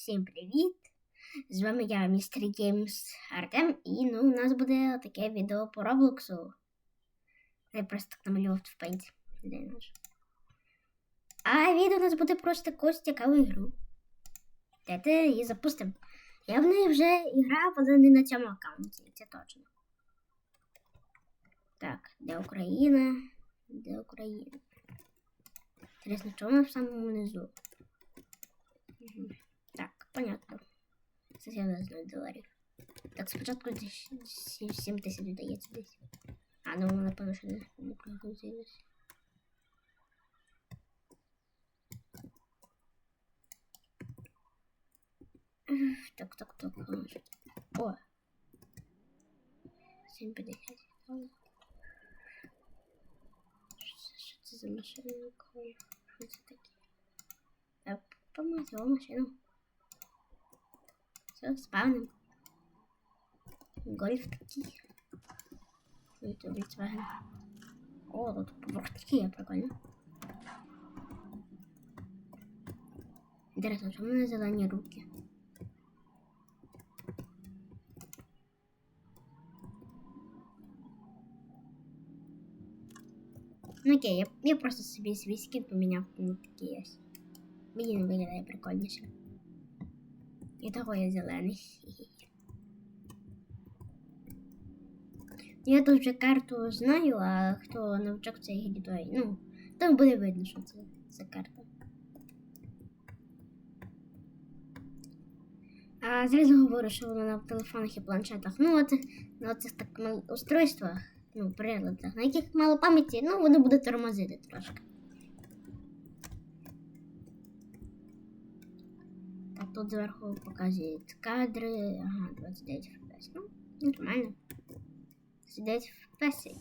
Всім привіт! З вами я, містер Геймс Артем, і ну, у нас буде таке відео по Роблоксу. Я просто так намалював в пенті. А відео у нас буде просто якусь цікаву ігру. Дайте її запустимо. Я в неї вже грав, але не на цьому аккаунті, це точно. Так, де Україна? Де Україна? Інтересно, чому вона в самому низу? Так, понятно. Це я не знаю доларів. Так, спочатку десь 7 тисяч дається десь. А, ну напевно, що не, не прогрузилось. Ех, Так, так, так. а, що це? О! 7,50. Що це, що це за машина? Якої? Що це таке? Так, помазала машину. Все, спавним. Гольф такий. Volkswagen. О, тут поворотники, прикольно. Интересно, чому на зелені руки? Ну окей, я, я просто собі свій скін поміняв на такий ось. Мені не. І того я зелений. Я тут вже карту знаю, а хто навчав цей грі, той, ну, там буде видно, що це за карта. А зразу говорю, що воно на телефонах і планшетах. Ну, от, на цих так устройствах, ну, приладах, на яких мало пам'яті, ну, воно буде тормозити трошки. Так, тут зверху показують кадри. Ага, 29 FPS. Ну, нормально. 29 FPS.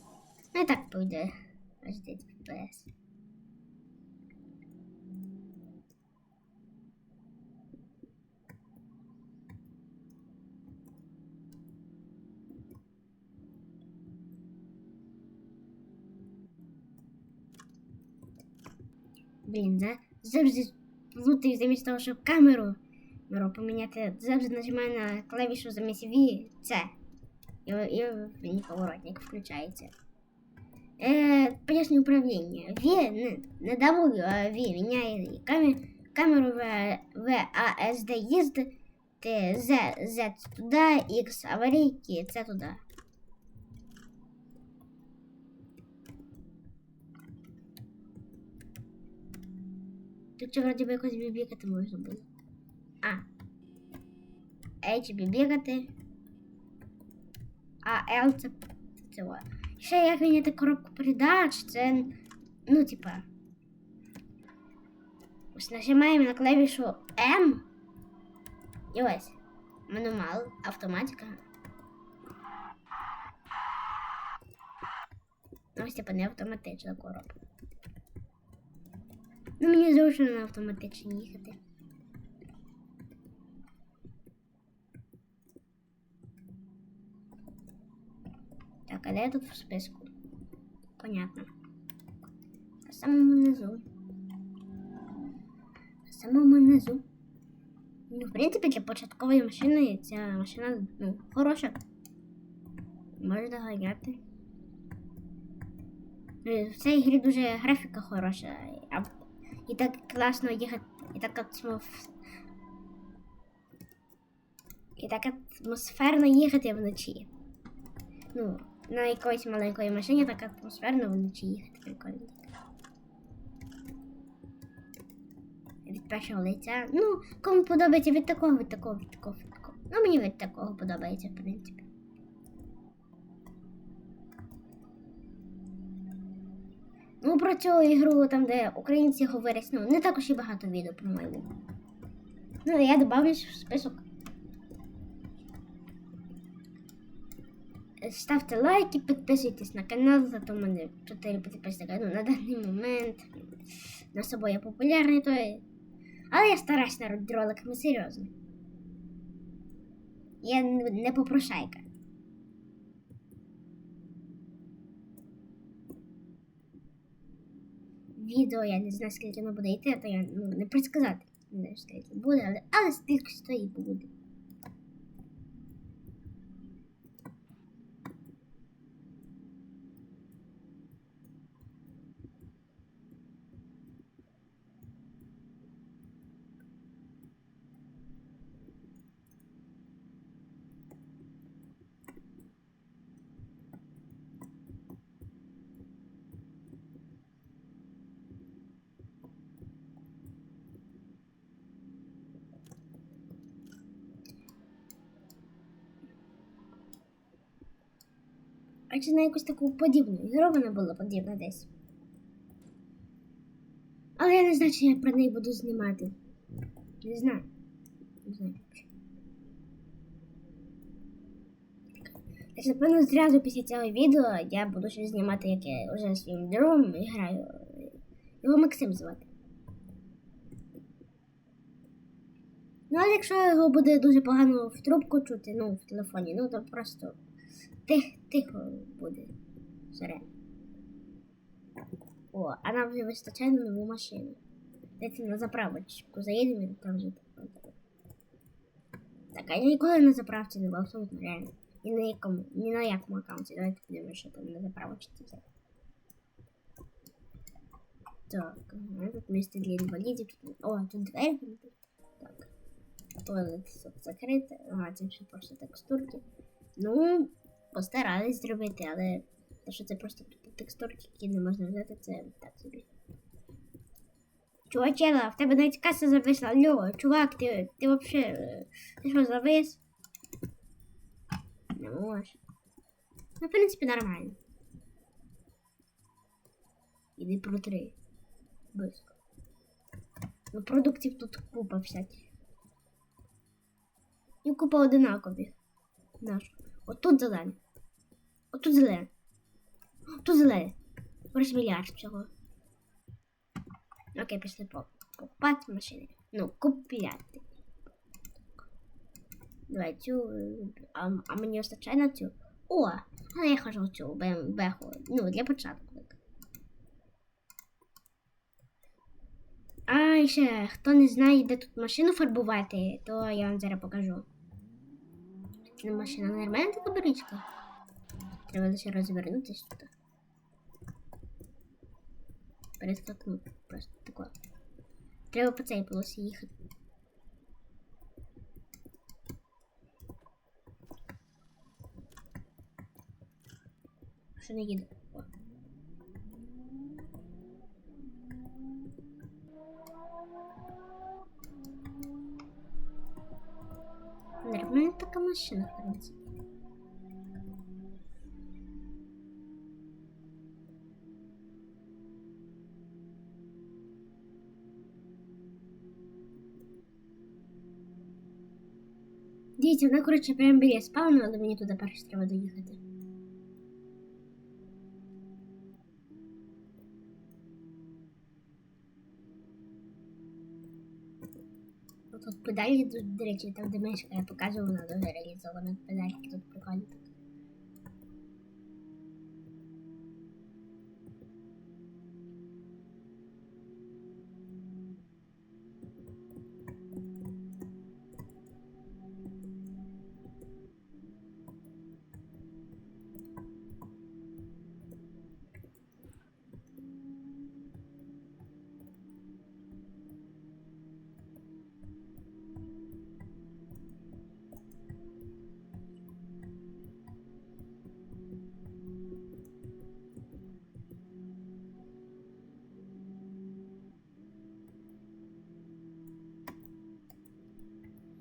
Ну і так пойде. 29 FPS. Блін, за завжди плутаю замість того, щоб камеру беру поміняти, завжди нажимаю на клавішу замість V, C. І, і мені поворотник включається. Е, поясню управління. V, не, не W, а V міняє камер, камеру в, в A, S, D їздити, Z, Z туди, X аварійки, це туди. Тут ще вроді би якось бібікати можна було. А. H бібігати. А L це. це о. Ще як міняти коробку передач, це. Ну, типа. Ось нажимаємо на клавішу M. І ось. Мануал, автоматика. Ось типа не автоматична коробка. Ну, мені зручно на автоматично їхати. Так, а я тут в списку? Понятно. На самому низу. На самому низу. Ну, в принципі, для початкової машини ця машина ну, хороша. Можна ганяти. Е, В цій грі дуже графіка хороша. І так класно їхати, і так атмоф... І так атмосферно їхати вночі. Ну, на якоїсь маленької машині так атмосферно вночі їхати прикольно. Від першого лиця. Ну, кому подобається від такого, від такого, від такого, від такого. Ну, мені від такого подобається, в принципі. Ну, про цю ігру, там, де українці говорять, ну, не також і багато відео, по-моєму. Ну, я добавлю в список. Ставте лайки, підписуйтесь на канал, зато в мене 4 підписника ну, на даний момент. На собою я популярний, то. Але я стараюсь над роликами серйозно. Я не попрошайка. відео, я не знаю, скільки воно буде йти, то я ну, не предсказати. Не знаю, скільки буде, але, але стільки стоїть буде. А чи на якусь таку подібну ігру вона була подібна десь. Але я не знаю, чи я про неї буду знімати. Не знаю. Не знаю. Значить, напевно, зразу після цього відео я буду щось знімати, як я вже своїм другом граю. Його Максим звати. Ну, але якщо його буде дуже погано в трубку чути, ну, в телефоні, ну то просто тих, тихо буде. Серед. О, а нам вже вистачає на нову машину. Дайте на заправочку заїдемо і там вже так. Так, а я ніколи на заправці не був, абсолютно реально. Ні на якому, ні на якому аккаунті. Давайте подивимося, що там на заправочці. є. Так, ага, тут місце для інвалідів. О, тут двері. Так. Туалет тут закрите. Ага, це ще просто текстурки. Ну, постарались зробити, але те, що це просто текстурки, які не можна взяти, це так собі. Чувачела, в тебе навіть каса зависла. Алло, чувак, ти, ти вообще, е, ти що, завис? Не можеш. Ну, в принципі, нормально. Іди протри. Близько. Ну, продуктів тут купа всяких. І купа одинакові. Наш. Отут зелене. Отут зелене. Тут зелене. Ось мільярд всього. Окей, пішли по покупати машини. Ну, купляти. Давай цю. А, а мені вистачає на цю. О! Але я хочу цю беху. Ну, для початку. А, ще, хто не знає, де тут машину фарбувати, то я вам зараз покажу. Це машина нормальна така бричка. Треба лише розвернутися тут. Перескакнути. Просто тако. Треба по цій полосі їхати. Що не їде? О. Нормальна така машина, в принципі. Дивіться, вона, коротше, прямо біля спавну, але мені туди перше треба доїхати. Тут педалі, тут, до речі, там де мишка, я показувала, вона дуже реалізована. Педальки тут прикольно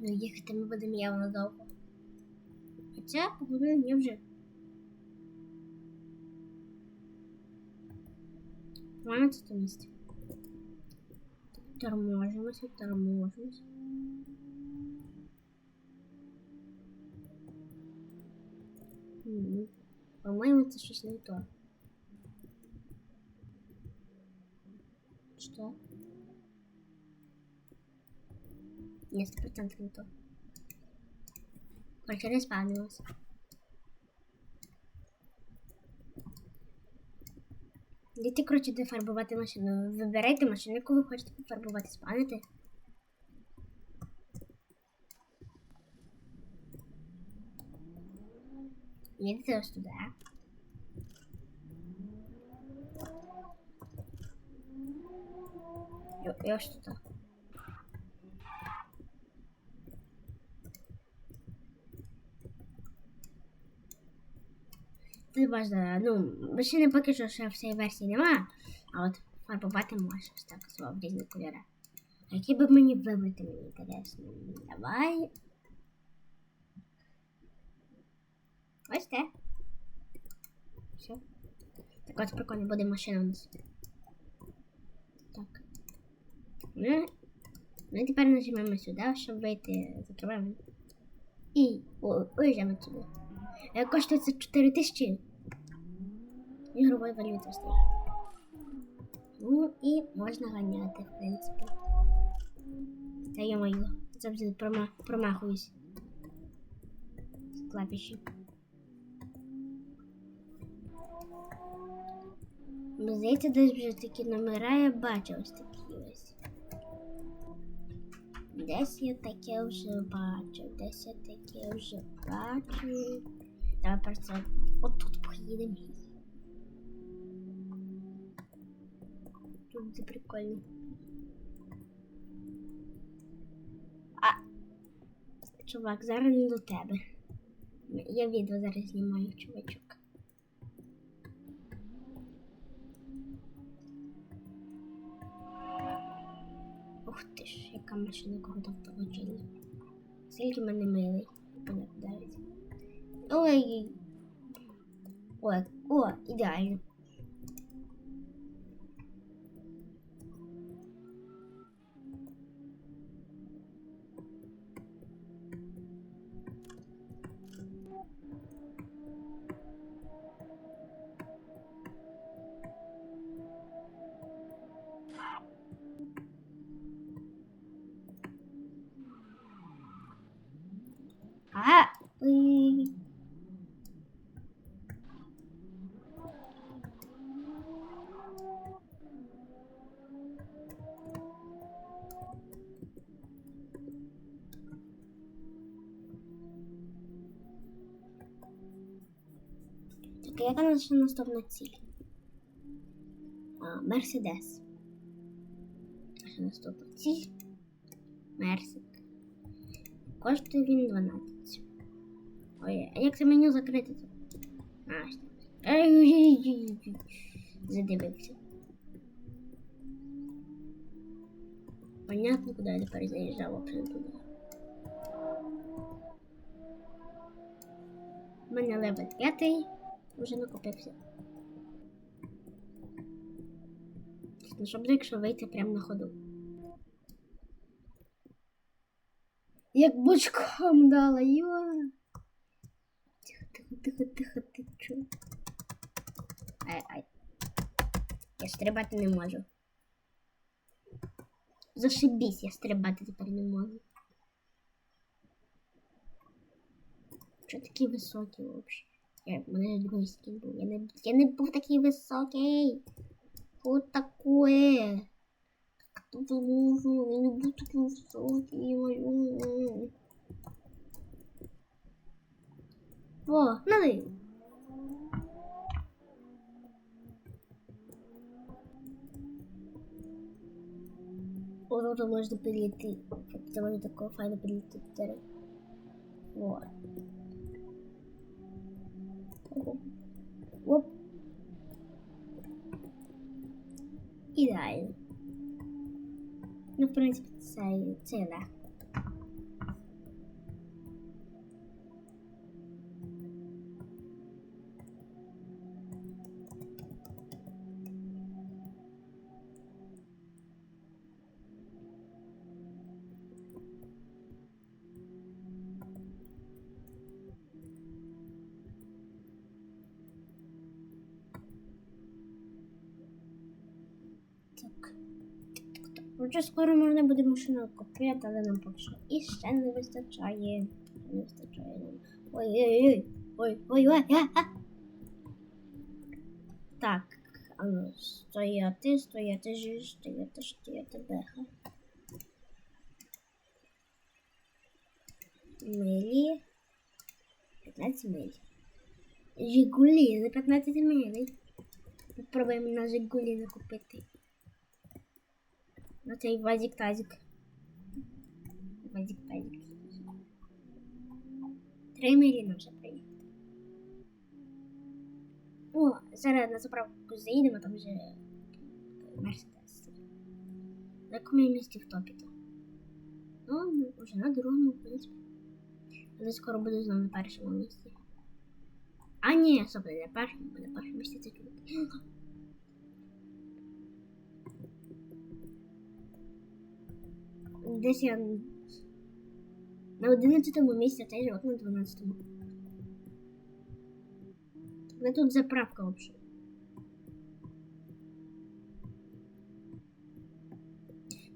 так. Ну, їхати ми будемо явно довго. Хоча погодили мені вже. Маємо це місце. Торможимося, торможимося. М, По-моєму, це щось не то. Я сто процентов не то. Короче, она спавнилась. Дійте, коротше, де фарбувати машину. Вибирайте машину, яку ви хочете пофарбувати, спавните. Їдете ось туди. І ось туди. Важливо. Ну, машини поки що ще в версії нема, а от фарбувати можеш так свого в різні кольори. Які б мені вибрати, мені інтересно. Давай. Ось те. Все. Так от прикольно буде машина у нас. Так. Ми, ми тепер нажимаємо сюди, щоб вийти. Закриваємо. І уїжджаємо сюди. Е, Коштує це 4 тисячі. Ігрової валюти стоїть. Ну і можна ганяти, в принципі. Та я маю. Завжди прома промахуюсь. З клавіші. Бо здається, десь вже такі номера я бачив ось такі ось. Десь я таке вже бачив, десь я таке вже бачив. Давай просто отут поїдемо. Буде прикольно. А. Чувак, зараз не до тебе. Я відео зараз знімаю, чувачок. Ух ти ж, яка машина крута в получила. Скільки мене милий. Понятно, навіть. Ой. Ой, о, ідеально. Наша наступна ціль? А, Мерседес. Наша наступна ціль. Мерсик. Коштує він 12. Ой, а як це меню закрити? А, ось Задивився. Понятно, куди я тепер заїжджав, прям туди. У мене левел 5 вже накопився. Ну, щоб якщо вийти прямо на ходу. Як бочком дала, йо. Тихо, тихо, тихо, тихо, ти чо? Ай, ай. Я стрибати не можу. Зашибісь, я стрибати тепер не можу. Що такий високий взагалі? Я, мене другий був. Я не, я не був такий високий. Що таке? Я не буду такой высокий. ой-ой-ой. О, налив. О, можна перейти. Це може такого файно перейти. Вот. Оп. Ідеально. Ну, в принципі, це, це легко. Отже, скоро можна буде машину купити, але нам поки що і ще не вистачає. Не вистачає нам. Ой-ой-ой. Ой-ой-ой. Так, а ну, стояти, стояти, жи, стояти, стояти, беха. Милі. 15 миль. Жигулі за 15 милей. Попробуємо на Жигулі накупити. На цей вазик тазик. Вазик тазик. Три милі вже приїхати. О, зараз на заправку заїдемо, там вже Мерседес. На якому місці в топі то? Ну, вже на другому, в принципі. Але скоро буду знову на першому місці. А не на першому, на першому місці це чудо. Десь я на 11 місці, а цей живот на 12. Але тут заправка взагалі.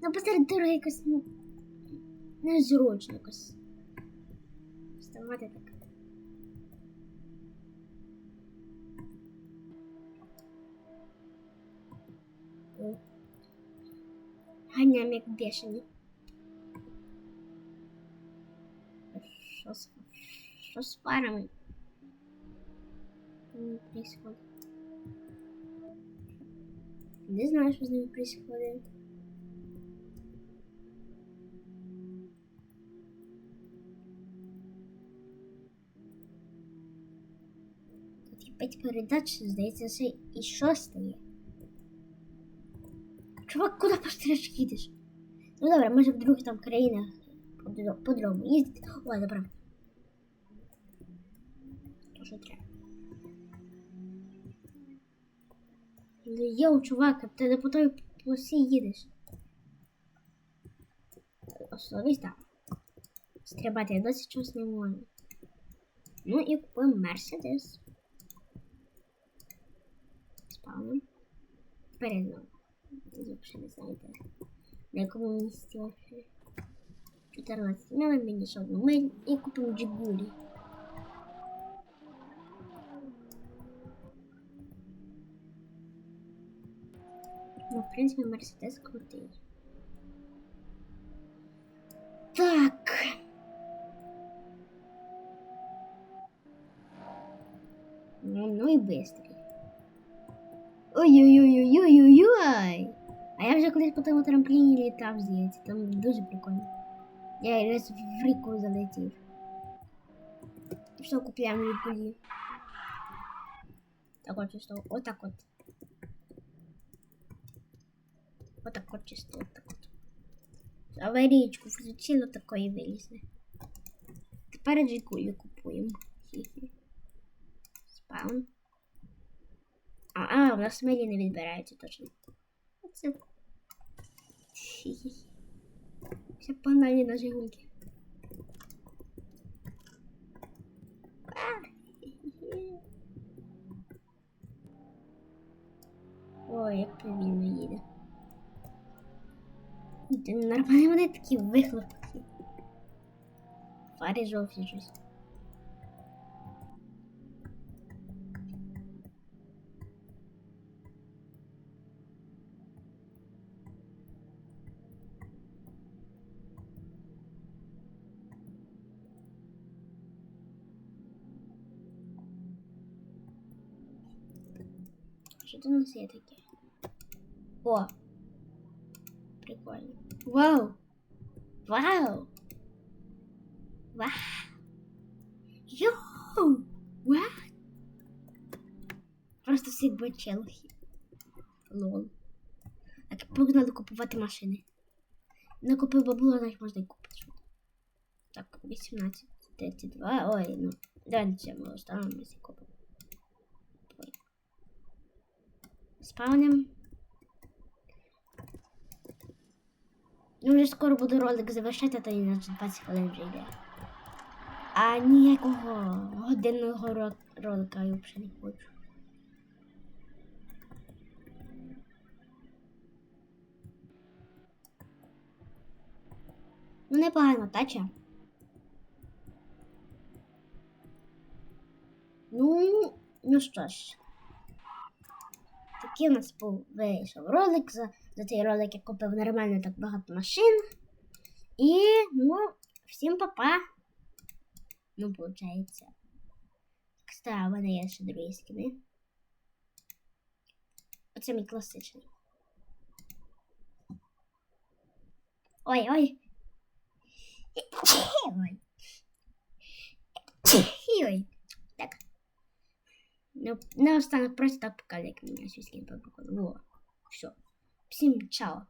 Ну, посеред дороги якось ну, незручно якось. Вставати так. О. Ганям як бешені. Що з, що з парами? Происходит. Не знаю, що з ними происходит. Тут п'ять передач, здається, це і шоста є. Чувак, куди постріч їдеш? Ну добре, може в других там країнах по- по-другому їздити. О, добре. То, що треба. Ну, Йоу, чувак, ти не по той полосі їдеш. Остановись там. Стрибати, я досі чогось не можу. Ну і купуємо Мерседес. Спавним. Передно. Я взагалі не знаю. На якому місці вообще. 14 миль, мені ще одну миль і купимо джигулі. Ну, в принципі, Мерседес крутий. Так. Ну, ну і быстрый. Ой-ой-ой-ой-ой-ой-ой. А я вже колись по тому трампліні літав, здається. Там дуже прикольно. Я раз в ріку залетів. І Що купляємо? Так от чисто. Отак от. Отак от чисто. Отак от. Аварійку включило такої вилізне. Тепер джикулі купуємо. Спаун. А, а, у нас милі не відбирається точно. Оце. Хі-хі. Все погнали на жигульки. Ой, як повільно їде. Нормально вони такі вихлопці. Фари жовті щось. Що це у нас є таке? О! Прикольно. Вау! Вау! Вау! Йоу! Вау! Просто всі бочелки. Лол. Так, погнали купувати машини. Не купив бабло, значить можна і купити. Так, 18, 32, ой, ну. Давай це ми оставимо, якщо купимо. Спавним. Ну, вже скоро буду ролик завершити, то і на 20 хвилин вже йде. А ніякого годинного ролика я взагалі не хочу. Ну, непогано, тача. Ну, ну що ж. Такий у нас вийшов ролик. За, за цей ролик я купив нормально так багато машин. І, ну, всім па-па. Ну, получається. Та, в мене є ще другі скини. Оце мій класичний. Ой, ой. Ой. Так. Ну, наостанок просто так покажу, як мені свій скін. Во. Все. Всім чао.